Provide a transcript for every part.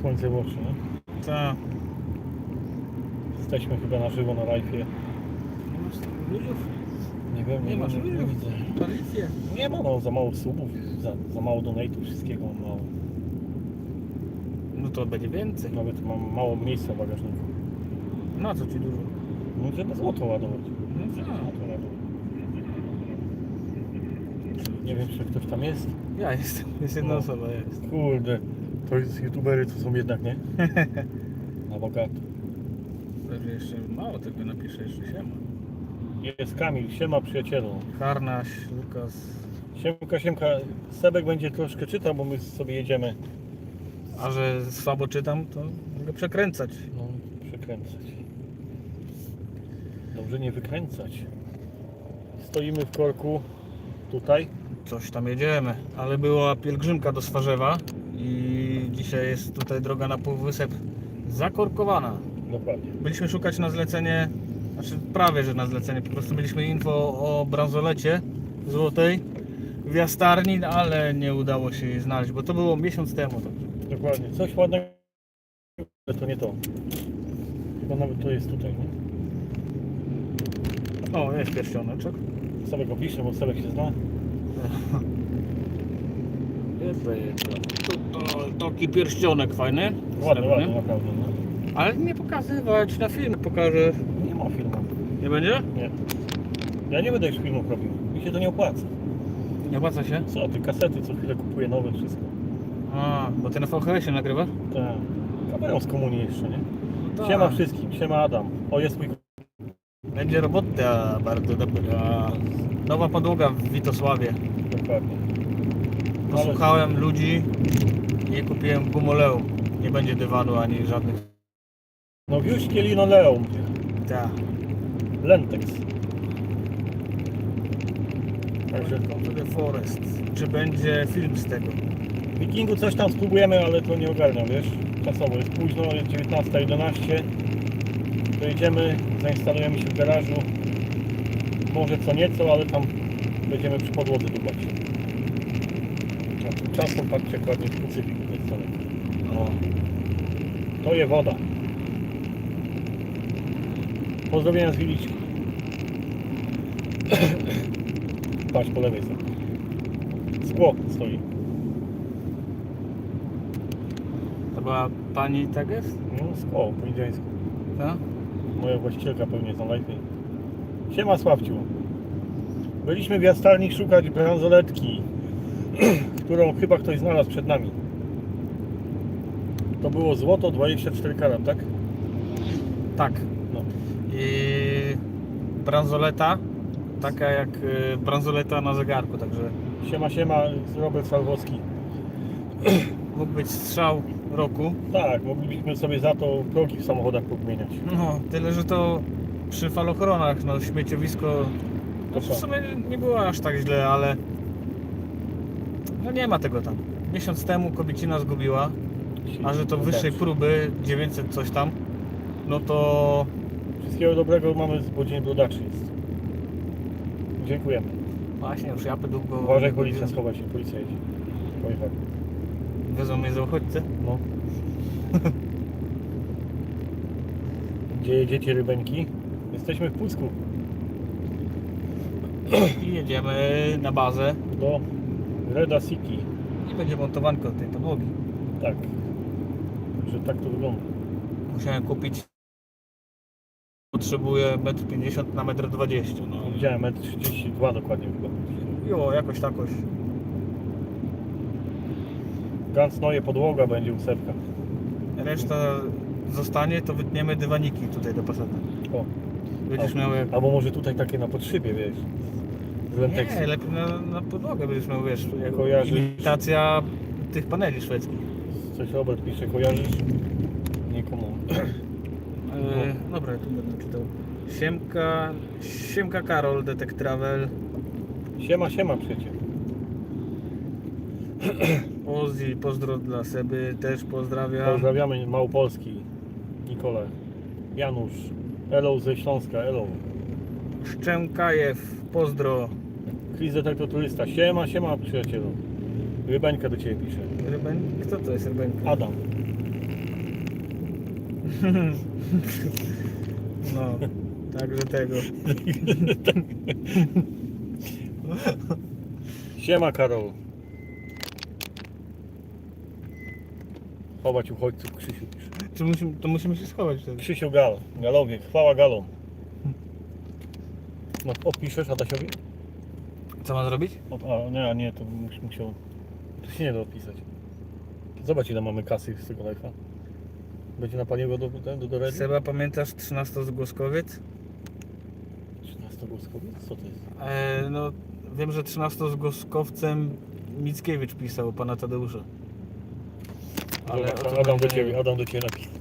słońce w oczy, nie? Ta. Jesteśmy chyba na żywo na live'ie. Nie masz ludziów? Nie wiem, Nie masz nie, nie widzę. Policję. Nie ma, no za mało subów, za, za mało donate'ów, wszystkiego mam mało. No to będzie więcej. Nawet mam mało miejsca w bagażniku. Na co ci dużo? No żeby złoto ładować. No tak. Złoto ładować. Nie wiem, czy ktoś tam jest. Ja jestem, jest jedna No. osoba, jest. Kurde, to jest youtubery, to są jednak, nie? Na bogato. Pewnie jeszcze mało tego napiszę, jeszcze siema. Jest Kamil, siema przyjacielu. Harnaś, Lukas. Siemka, siemka. Sebek będzie troszkę czytał, bo my sobie jedziemy. A że słabo czytam, to mogę przekręcać. No, przekręcać. Dobrze nie wykręcać. Stoimy w korku tutaj. Coś tam jedziemy, ale była pielgrzymka do Swarzewa i dzisiaj jest tutaj droga na półwysep zakorkowana. Dokładnie. Byliśmy szukać na zlecenie, znaczy prawie że na zlecenie, po prostu mieliśmy info o bransolecie złotej w jastarni, ale nie udało się jej znaleźć, bo to było miesiąc temu. Także. Dokładnie. Coś ładnego, ale to nie to. Chyba nawet to jest tutaj, nie? O, jest pierścioneczek. Sebek opisze, bo Sebek się zna. To, taki pierścionek fajny. Ładny, ładny naprawdę. No. Ale nie pokazywać, na film pokażę. Nie ma filmu. Nie będzie? Nie. Ja nie będę już filmów robił. Mi się to nie opłaca. Nie opłaca się? Co, ty kasety co chwilę kupuję nowe wszystko. A, bo ty na VHS-ie nagrywasz? Tak. Kamerą z komunii jeszcze, nie? Tak. Siema wszystkim, siema Adam. O, jest mój Będzie robota bardzo dobra. Nowa podłoga w Witosławie. Dokładnie. Posłuchałem ludzi i kupiłem gumoleum. Nie będzie dywanu ani żadnych. No wiuśkie linoleum. Tak. Lentex. Także Także Forest. Czy będzie film z tego? w Wikingu coś tam spróbujemy, ale to nie ogarniam, wiesz? Czasowo jest późno, jest 19.11. Dojedziemy, zainstalujemy się w garażu. Może co nieco, ale tam będziemy przy podłodze dubać. A tymczasem patrzcie jak ładnie specyfik jest cały. O. To je woda. Pozdrowienia z Wiliczki. Patrz po lewej sobie. Skło stoi. To była pani tak jest? No, skło po. Tak? Moja właścicielka pewnie jest na live. Siema Sławciu. Byliśmy w jastarni szukać bransoletki, którą chyba ktoś znalazł przed nami. To było złoto 24 karat, tak? Tak. No. I bransoleta, taka jak y, bransoleta na zegarku, także Siema, siema, Robert Salwowski. mógł być strzał roku. Tak, moglibyśmy sobie za to progi w samochodach podmieniać. No, tyle, że to przy falochronach, no śmieciowisko no, w sumie nie było aż tak źle, ale no nie ma tego tam. Miesiąc temu kobiecina zgubiła, a że to No wyższej tak. próby 900 coś tam, no to Wszystkiego dobrego mamy, bo dzień brodaczy jest. Dziękujemy. właśnie już japy długo Uważaj, policja schowa się, policja jedzie. Pojechali. wezmą mnie za uchodźcę. No. Gdzie jedziecie rybeńki? Jesteśmy w Pucku. I jedziemy na bazę Do Reda City. i będzie montowanko tej podłogi. Tak. Także tak to wygląda. Musiałem kupić potrzebuję 1,50 m na 1,20 m. No. Widziałem 1,32 m dokładnie chyba. Jo, jakoś takoś. Ganz noje podłoga będzie ósemka. Reszta zostanie, to wytniemy dywaniki tutaj do pasata. O. Będziesz jak... Albo może tutaj takie na podszybie, wiesz. Lenteksu. Nie, lepiej na, na podłogę miał, wiesz, Kojarzysz? imitacja tych paneli szwedzkich. Coś Robert pisze, kojarzysz? Nikomu. E, dobra, tu będę czytał. Siemka, Siemka Karol, Detek Travel, Siema, siema przyjaciel. Ozzy, pozdro dla Seby, też pozdrawiam. Pozdrawiamy Małopolski. Nikola. Janusz. Elo ze Śląska, elo. Szczękajew, pozdro. Chris Detektor Turysta. Siema, siema przyjacielu. Rybańka do Ciebie pisze. Ryben... Kto to jest Rybenka? Adam. No, także tego. Siema Karol. Chować uchodźców Krzysiu pisze. Czy musimy, to musimy się schować wtedy. Krzysiu Gal, Galowie, chwała Galom. No, opiszesz Adasiowi? Co ma zrobić? O, a nie, a nie, to mus- musiał. To się nie da opisać. Zobacz ile mamy kasy z tego live'a. Będzie na paniego do, do, do, do? Seba, pamiętasz 13 zgłoskowiec? 13 głoskowiec? Co to jest? E, no, wiem, że 13 zgłoskowcem Mickiewicz pisał pana Tadeusza. Ale o co Adam do będzie- ciebie, Adam do ciebie napisał.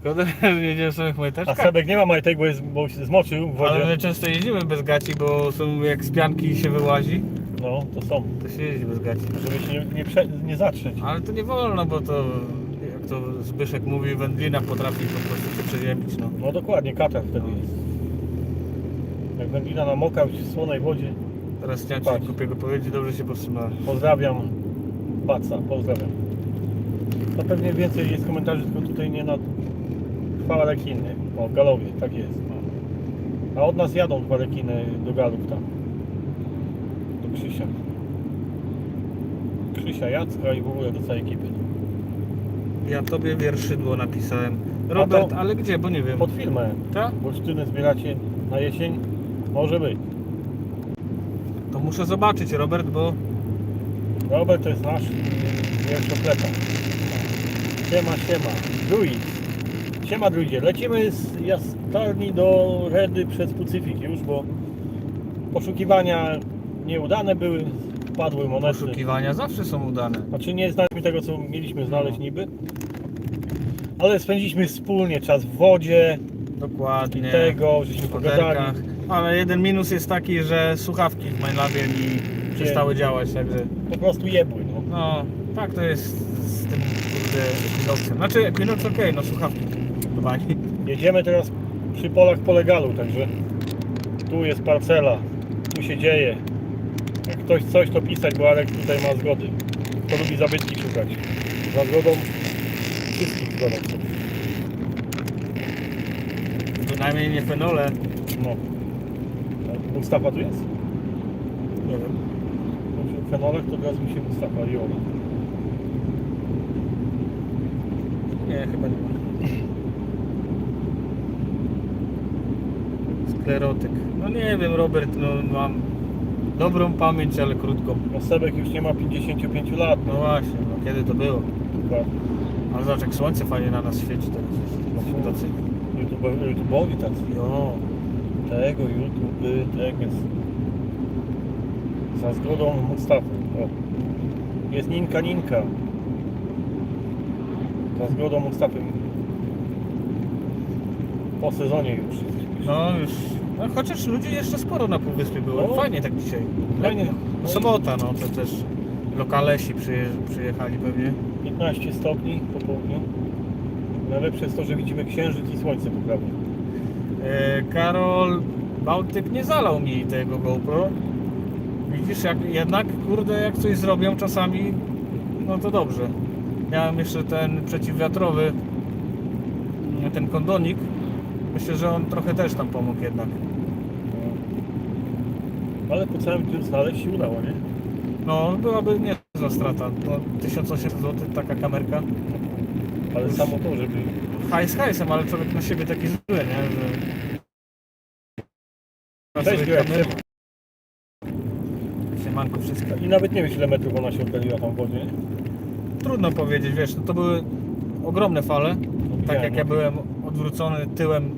Szkoda, że jedziemy w A majteczkach. Sebek nie ma majtek, bo, jest, bo się zmoczył w wodzie. Ale my często jeździmy bez gaci, bo są jak z pianki się wyłazi, No, to są. to się jeździ bez gaci. Żeby się nie, nie, prze, nie zatrzeć. Ale to nie wolno, bo to, jak to Zbyszek mówi, wędlina potrafi po prostu się przeziębić, no. No dokładnie, katar wtedy jest. Jak wędlina namoka w słonej wodzie. Teraz chciałem Patrz. ci głupiego powiedzieć, dobrze się powstrzymałem. Pozdrawiam Paca, pozdrawiam. To pewnie więcej jest komentarzy, tylko tutaj nie na chwała rekiny. O, Galowie, tak jest. A od nas jadą dwa rekiny do Galów tam. Do Krzysia. Krzysia Jacka i w ogóle do całej ekipy. Ja tobie wierszydło napisałem. Robert, ale gdzie, bo nie wiem. Pod filmem. Tak? Bursztyny zbieracie na jesień? Może być. To muszę zobaczyć, Robert, bo Robert to jest nasz pierwszoklepa. Siema, siema. Druid. Siema druidzie. Lecimy z jastarni do Redy przez Pacyfik już, bo poszukiwania nieudane były, padły monety. poszukiwania zawsze są udane. Znaczy nie znaliśmy tego, co mieliśmy znaleźć No. niby. Ale spędziliśmy wspólnie czas w wodzie, Dokładnie. tego, żeśmy pogadali. fotelkach. Ale jeden minus jest taki, że słuchawki w MyLabie mi przestały działać, także Po prostu jebły, no. no, tak to jest z tym kurde Equinoxem. Znaczy Equinox okej, no słuchawki. Jedziemy teraz przy polach polegalu, także tu jest parcela, tu się dzieje. Jak ktoś coś to pisać, bo Arek tutaj ma zgody. Kto lubi zabytki szukać. Za zgodą wszystkich zgodą. Przynajmniej nie fenole. No. Mustafa tu jest? Nie wiem. O fenolach to od razu mi się Mustafa i Ola. Nie, chyba nie ma. Sklerotyk. No nie wiem, Robert, no mam dobrą pamięć, ale krótką. No Sebek już nie ma 55 lat. No właśnie, no kiedy to było? Dokładnie. Ale zobacz, jak słońce fajnie na nas świeci teraz. Jesteśmy tacy. YouTube- YouTube'owi tacy. Jo. Tego YouTube, tak jest. Za zgodą Mustafy. O. Jest Ninka Ninka. Za zgodą Mustafy. Po sezonie już. No już. No chociaż ludzi jeszcze sporo na półwyspie było. No. Fajnie tak dzisiaj. Fajnie. No, sobota, no to też lokalesi przyje- przyjechali pewnie. 15 stopni po południu. Najlepsze jest to, że widzimy księżyc i słońce po prawej. E, Karol Bałtyk nie zalał mi tego GoPro. Widzisz, jak jednak, kurde, jak coś zrobią czasami, no to dobrze. Miałem jeszcze ten przeciwwiatrowy, ten kondonik. Myślę, że on trochę też tam pomógł jednak. Ale po całym dniu znaleźć się udało, nie? No, byłaby niezła strata. No, 1800 zł taka kamerka. Ale samo to, żeby... Hajs hajsem, ale człowiek na siebie taki zły, nie? Że... Cześć, kamerę- siema. Siemanko wszystko. I nawet nie wiesz ile metrów ona się oddaliła tam w wodzie? Trudno powiedzieć, wiesz, no to były ogromne fale. No, Tak jak no. ja byłem odwrócony tyłem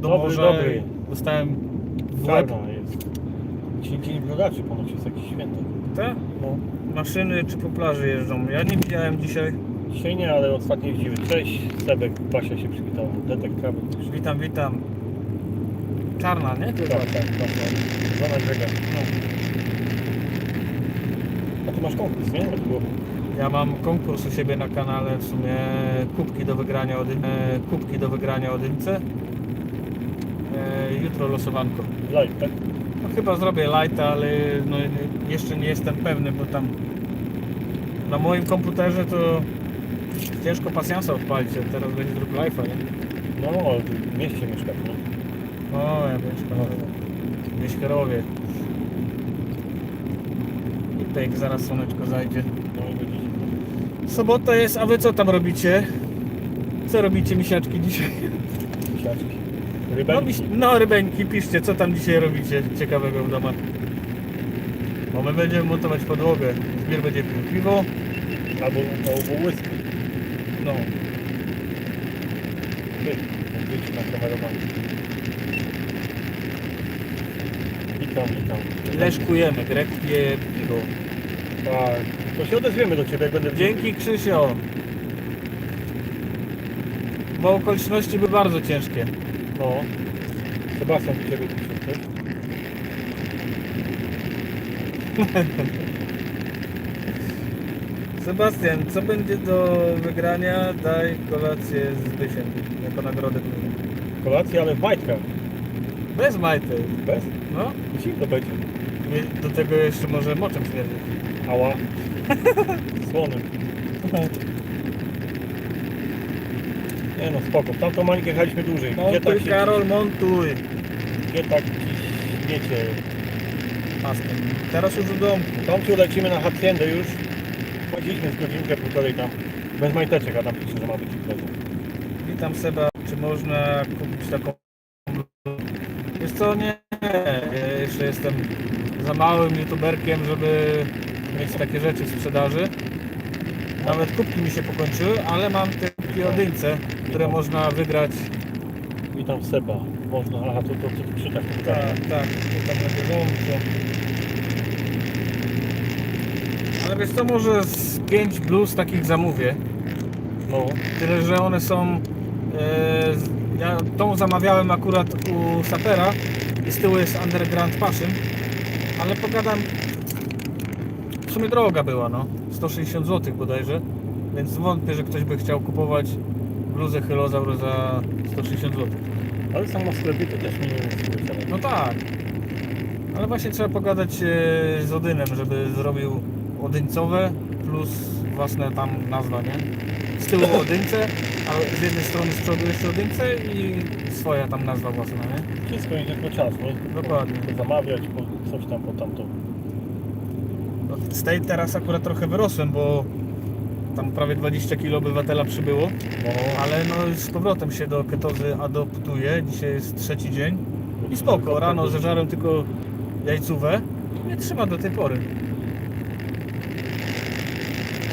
do Dobry, morza dobry. dostałem w łeb. Czarna jest. Dzień, dzień brodaczy ponoć jest jakieś święto. Te No. maszyny czy po plaży jeżdżą. Ja nie widziałem dzisiaj. Dzisiaj nie, ale ostatnio jeździły. Cześć, Sebek, Basia się przywitała. Detek trawy. Witam, witam. Czarna, nie? Tak, tak, tak. tak. Żona Grega. No. A ty masz konkurs, nie? Było. Ja mam konkurs u siebie na kanale, w sumie kubki do wygrania od, e, kubki do wygrania od Ince. E, jutro losowanko. Live, tak? No, chyba zrobię lighta, ale no, nie- jeszcze nie jestem pewny, bo tam na moim komputerze to Ciężko pasjansa odpalić, a teraz będzie druk life'a, nie? No, ale w mieście mieszka, no. O, ja mieszkam w Wieśkerowie. I pyk, zaraz słoneczko zajdzie. No Sobota jest, a wy co tam robicie? Co robicie misiaczki dzisiaj? siaczki. No, Rybenki. no rybeńki, piszcie, co tam dzisiaj robicie ciekawego w domach. Bo my będziemy montować podłogę. Zbiór będzie pił piwo. Albo, albo whisky. No. Ty, być na kamerowaniu. Witam, witam. Leszkujemy, Grek pije piwo. Tak. To się odezwiemy do Ciebie, jak będę... Dzięki Krzysio. Bo okoliczności były bardzo ciężkie. No. Sebastian do Ciebie pisze? Sebastian, co będzie do wygrania? Daj kolację z Bysiem jako nagrodę. Kolację, ale w majtkach. Bez majty. Bez? No. Zimno będzie. I Do tego jeszcze może moczem śmierdzi. Ała. Słony. Nie no, spoko. W tamtą mańkę jechaliśmy dłużej. Gdzie tak Montuj się, Karol, montuj. gdzie tak dziś śmiecie. Pastem. Teraz już do domku. Tam tu lecimy na haciendę już. Chodziliśmy z godzinkę, półtorej tam. Bez majteczek, a tam pisze, że ma być impreza. Witam Seba. Czy można kupić taką... Wiesz co, nie. Ja jeszcze jestem za małym youtuberkiem, żeby mieć takie rzeczy w sprzedaży. Nawet kubki mi się pokończyły, ale mam takie odyńce, które można wygrać. Witam Seba. Można, aha, to, to, to przy tak Tak, tak, to tam na bieżąco. Ale wiesz co, może z 5 blues takich zamówię. No, Tyle, że one są. E, ja tą zamawiałem akurat u Sapera i z tyłu jest Underground Passion, ale pogadam. W sumie droga była, no. 160 zł bodajże, więc wątpię, że ktoś by chciał kupować bluzę Hylozaur za 160 zł. ale sam na sklepie to też nie jest No tak. Ale właśnie trzeba pogadać e, z Odynem, żeby zrobił odyńcowe plus własne tam nazwa, nie? Z tyłu odyńce, a z jednej strony z przodu jeszcze odyńce i swoja tam nazwa własna, nie? Wszystko idzie tylko czas, nie? Dokładnie. Po zamawiać, po coś tam, po tamto. Z tej teraz akurat trochę wyrosłem, bo tam prawie 20 kg obywatela przybyło, ale no z powrotem się do ketozy adoptuje. Dzisiaj jest trzeci dzień i spoko, rano zeżarłem tylko jajcówę i mnie trzyma do tej pory.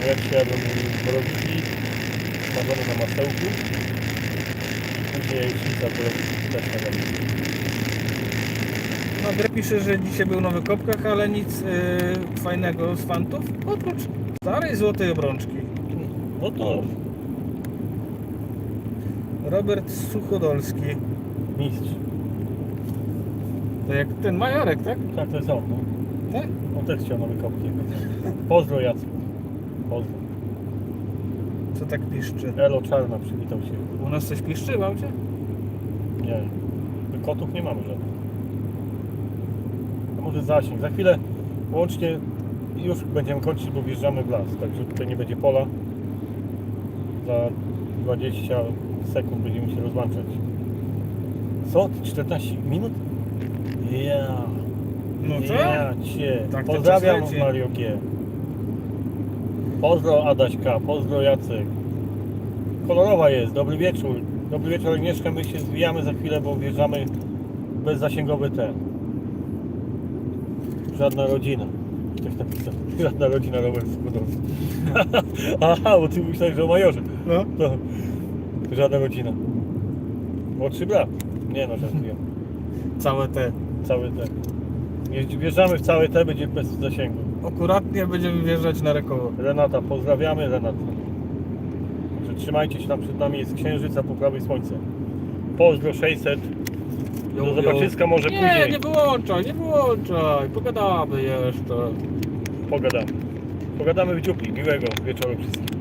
Jak się jadłem borowiki, smażone na masełku. Później jajecznica borowiki też na galerii. Grę pisze, że dzisiaj był nowy kopkach, ale nic yy, fajnego z fantów, oprócz starej złotej obrączki. No to Robert Suchodolski. mistrz. To jak ten majorek, tak? Tak, to jest on, no. Tak? On też chciał nowy kopki. Pozdro Jacek. Pozdro. Co tak piszczy? Elo Czarna przywitał się. U nas coś piszczy, babcie? Nie. Kotów nie mamy żadnych. Może zasięg. Za chwilę łącznie już będziemy kończyć, bo wjeżdżamy w las. Także tutaj nie będzie pola. Za 20 sekund będziemy się rozłączać. Co? Ty 14 minut? Ja. No co? Ja cię. Tak Pozdrawiam. Mario G. Pozdro Adaśka, pozdro Jacek. Kolorowa jest, dobry wieczór. Dobry wieczór Agnieszka, my się zwijamy za chwilę, bo wjeżdżamy bezzasięgowy ten. Żadna rodzina. Ktoś napisał. Żadna rodzina rower składowcy. Aha, bo ty myślałeś, że o majorze. No. No. Żadna rodzina. Młodszy brat. Nie no, żartuję. Całe te. Cały ten. Jeździ- Wjeżdżamy w całe te, będzie bez zasięgu. Akuratnie będziemy wjeżdżać na Rekowo. Renata, pozdrawiamy Renata. Także trzymajcie się tam przed nami jest księżyc, a po prawej słońce. Pozdro 600. Do zobaczyska może Nie, później. nie wyłączaj, nie wyłączaj. Pogadamy jeszcze. Pogadamy. Pogadamy w dziupli. Miłego wieczoru wszystkim.